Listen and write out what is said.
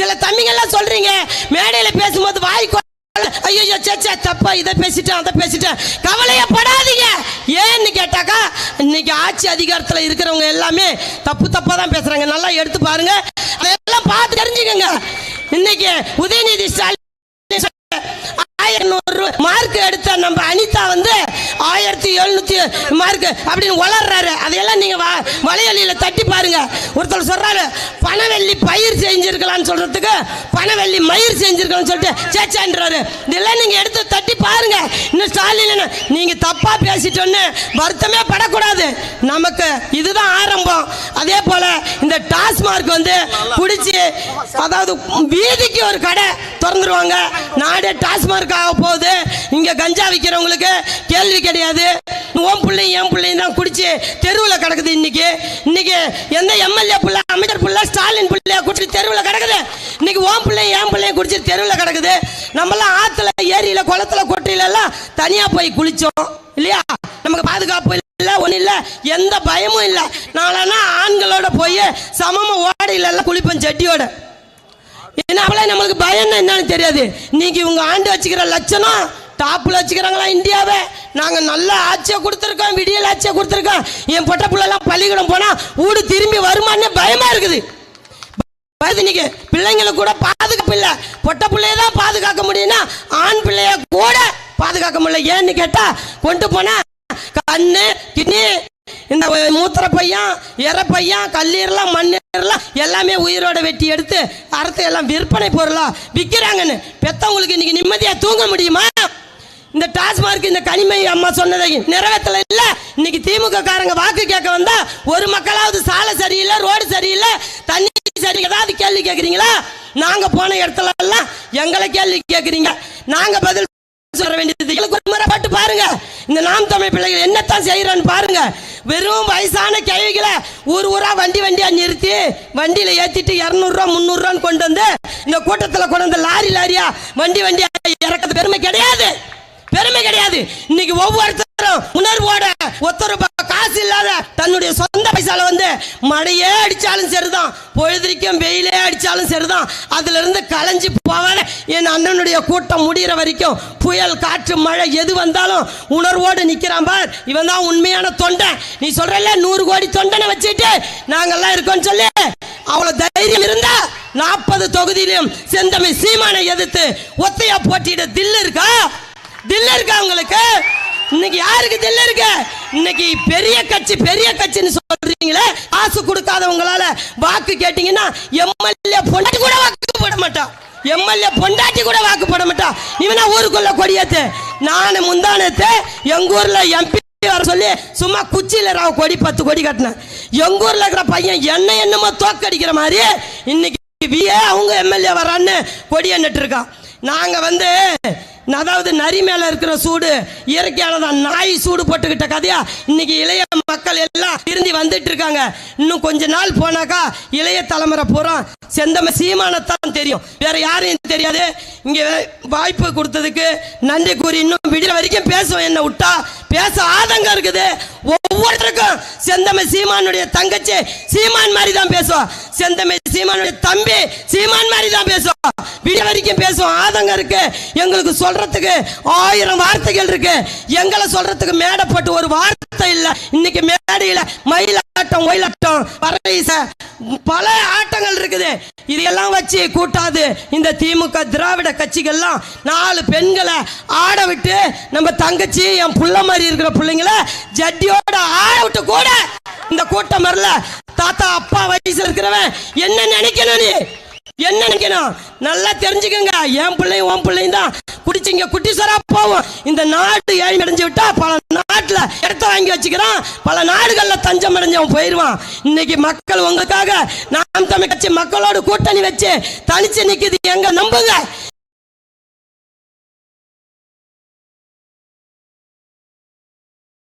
சில தம்பிங்கெல்லாம் சொல்றீங்க. மேடையில் பேசும்போது வாய் ஐயோ சேச்சா தப்பா இதை பேசிட்டேன் அதை பேசிட்டேன். கவலையப்படாதீங்க. ஏன்னு கேட்டாக்கா இன்னைக்கு ஆட்சி அதிகாரத்தில் இருக்கிறவங்க எல்லாமே தப்பு தப்பா தான் பேசுறாங்க. நல்லா எடுத்து பாருங்க. அதெல்லாம் பார்த்து தெரிஞ்சுக்கோங்க. இன்னைக்கு உதயநிதி ஸ்டாலின் ஆயிரம் நூறு மார்க் எடுத்த நம்ம அனிதா வந்து எழுநூற்றி மார்க்கு அப்படின்னு வளர்றாரு அதையெல்லாம் நீங்கள் வ- வலையொலியில் தட்டி பாருங்க. ஒருத்தர் சொல்கிறாரு பனவெள்ளி பயிர் செஞ்சுருக்கலாம்னு சொல்கிறதுக்கு பனவெள்ளி மயிர் செஞ்சுருக்கலாம்னு சொல்லிட்டு சேச்சான்றாரு. இதெல்லாம் நீங்கள் எடுத்து தட்டி பாருங்க. இன்னும் ஸ்டாலின் நீங்கள் தப்பாக பேசிட்டோன்னு வருத்தமே படக்கூடாது. நமக்கு இதுதான் ஆரம்பம். அதே போல் இந்த டாஸ்மார்க் வந்து பிடிச்சி அதாவது வீதிக்கு ஒரு கடை திறந்துருவாங்க. நாடே டாஸ்மார்க் ஆக போகுது. இங்கே கஞ்சா விற்கிறவங்களுக்கு கேள்வி கிடையாது. உன் பிள்ளையும் என் பிள்ளையும் தான் குடிச்சு தெருவில் கிடக்குது இன்னைக்கு. இன்னைக்கு எந்த எம்எல்ஏ பிள்ளை அமைச்சர் பிள்ளை ஸ்டாலின் பிள்ளைய குடிச்சு தெருவில் கிடக்குது. இன்னைக்கு உன் பிள்ளையும் என் பிள்ளையும் குடிச்சு தெருவில் கிடக்குது. நம்மளாம் ஆற்றுல ஏரியில் குளத்துல கொட்டையில எல்லாம் போய் குளித்தோம் இல்லையா? நமக்கு பாதுகாப்பு இல்லை ஒன்றும் இல்லை எந்த பயமும் இல்லை. நாளா ஆண்களோட போய் சமமாக ஓடையிலெல்லாம் குளிப்பேன் செட்டியோட. ஏன்னா அவளே நம்மளுக்கு பயம்னா என்னன்னு தெரியாது. இன்னைக்கு இவங்க ஆண்டு வச்சுக்கிற லட்சணம் டாப்பில் வச்சுக்கிறாங்களா இந்தியாவை? நாங்கள் நல்ல ஆட்சியை கொடுத்துருக்கோம் விடியல் ஆட்சியை கொடுத்துருக்கோம். என் பொட்ட பிள்ளைலாம் பள்ளிக்கூடம் போனால் வீடு திரும்பி வருமானே பயமாக இருக்குது. இன்னைக்கு. பிள்ளைங்களுக்கு கூட பாதுகாப்பு இல்லை. பொட்ட பிள்ளைய தான் பாதுகாக்க முடியும்னா ஆண் பிள்ளைய கூட பாதுகாக்க முடியல. ஏன்னு கேட்டால் கொண்டு போனால் கண்ணு கிட்னி இந்த மூத்திர பையன் இற பையன் கல்லீரலாம் மண்ணீரலாம் எல்லாமே உயிரோட வெட்டி எடுத்து அறுத்து எல்லாம் விற்பனை பொருளாக விற்கிறாங்கன்னு பெத்தவங்களுக்கு இன்னைக்கு நிம்மதியாக தூங்க முடியுமா? இந்த டாஸ்மார்க் இந்த கனிமை அம்மா சொன்னதை நிறைவேற்றல இல்ல. இன்னைக்கு திமுக காரங்க வாக்கு கேட்க வந்தா ஒரு மக்களாவது சாலை சரியில்லை ரோடு சரியில்லை தண்ணி சரி ஏதாவது கேள்வி கேட்குறீங்களா நாங்க போன இடத்துல எல்லாம் எங்களை கேள்வி கேட்குறீங்க நாங்க பதில் சொல்ல வேண்டியது ஒரு முறை பட்டு பாருங்க. இந்த நாம் தமிழ் பிள்ளைகள் என்னத்தான் செய்யறான்னு பாருங்க. வெறும் வயசான கேள்விகளை ஊர் ஊரா வண்டி வண்டியா நிறுத்தி வண்டியில ஏத்திட்டு இரநூறுவா முந்நூறுவான்னு கொண்டு வந்து இந்த கூட்டத்தில் கொண்டு வந்து லாரி லாரியா வண்டி வண்டியா இறக்கிறது பெருமை கிடையாது இன்னைக்கு ஒவ்வொருத்தரும் உணர்வோட ஒத்த ரூபாய் காசு இல்லாத தன்னுடைய சொந்த பைசால வந்து மழையே அடிச்சாலும் சரிதான் பொழுதுக்கும் வெயிலே அடிச்சாலும் சரிதான். அதுல இருந்து களைஞ்சு போவாத என் அண்ணனுடைய கூட்டம் முடிகிற வரைக்கும் புயல் காற்று மழை எது வந்தாலும் உணர்வோடு நிற்கிறான் பார். இவன் தான் உண்மையான தொண்டை. நீ சொல்றல நூறு கோடி தொண்டனை வச்சுட்டு நாங்கெல்லாம் இருக்கோம்னு சொல்லி. அவ்வளவு தைரியம் இருந்தா நாற்பது தொகுதியிலும் செந்தமை சீமானை எதிர்த்து ஒத்தையா போட்டியிட தில்லு இருக்கா? தில்லு இருக்கா உங்களுக்கு? இன்னைக்கு யாருக்கு தில்லு இருக்கு? இன்னைக்கு பெரிய கட்சி பெரிய கட்சின்னு சொல்றீங்களே காசு கொடுக்காதவங்களால வாக்கு கேட்டீங்கன்னா எம்எல்ஏ பொண்டாட்டி கூட வாக்கு போட மாட்டான் எம்எல்ஏ பொண்டாட்டி கூட வாக்கு போட மாட்டான் இவனா ஊருக்குள்ள கொடியேத்து. நான் முந்தானத்து எங்க ஊர்ல எம்பி வர சொல்லி சும்மா குச்சியில ராவ கொடி பத்து கொடி கட்டினேன். எங்க ஊர்ல இருக்கிற பையன் என்ன என்னமோ தோக்கடிக்கிற மாதிரி இன்னைக்கு அவங்க எம்எல்ஏ வரான்னு கொடியை நட்டுருக்கான். நாங்க வந்து அதாவது நரி மேல இருக்கிற சூடு இயற்கையால தான் நாய் சூடு போட்டுக்கிட்ட கதையா? இன்னைக்கு இளைய மக்கள் எல்லாம் திருந்தி வந்துட்டு இருக்காங்க. இன்னும் கொஞ்ச நாள் போனாக்கா இளைய தலைமுறை பூரா செந்தம சீமானத்தான் தெரியும். வேற யாரையும் தெரியாது. இங்க வாய்ப்பு கொடுத்ததுக்கு நன்றி கூறி இன்னும் விடிய வரைக்கும் பேசுவோம் என்ன விட்டா. பேச ஆதங்கம் இருக்குது. ஒவ்வொருத்தருக்கும் செந்தமை சீமானுடைய தங்கச்சி சீமான் மாதிரி தான் பேசுவோம் செந்தமை சீமானுடைய தம்பி சீமான் மாதிரி தான் பேசுவோம் விடிய வரைக்கும் பேசுவோம் ஆதங்கம் இருக்கு. எங்களுக்கு சொல்றதுக்கு ஆயிரம் வார்த்தைகள் இருக்கு. எங்களை சொல்றதுக்கு மேடப்பட்டு ஒரு வார்த்தை இல்லை. இன்னைக்கு மேடையில் மயில ஒயிலாட்டம் பரவீச பல ஆட்டங்கள் இருக்குது. இதையெல்லாம் வச்சு கூட்டாது. இந்த திமுக திராவிட கட்சிகள்லாம் நாலு பெண்களை ஆட விட்டு நம்ம தங்கச்சி என் புள்ள மாதிரி இருக்கிற பிள்ளைங்கள ஜட்டியோட ஆட விட்டு கூட இந்த கூட்டம் வரல. தாத்தா அப்பா வயசுல இருக்கிறவன் என்ன நினைக்கணும் நீ? என்ன நினைக்கணும்? நல்லா தெரிஞ்சுக்கங்க. என் பிள்ளையும் உன் பிள்ளையும் தான். குடிச்சிங்க குட்டிசரா போவோம். இந்த நாடு ஏழை அடைஞ்சு விட்டா பல நாட்டில் இடத்த வாங்கி வச்சுக்கிறான். பல நாடுகளில் தஞ்சம் அடைஞ்சவன் போயிடுவான் இன்னைக்கு மக்கள் உங்களுக்காக நாம் தமிழ் கட்சி மக்களோட கூட்டணி வச்சு தனிச்சு நிற்கிது எங்க நம்புங்க.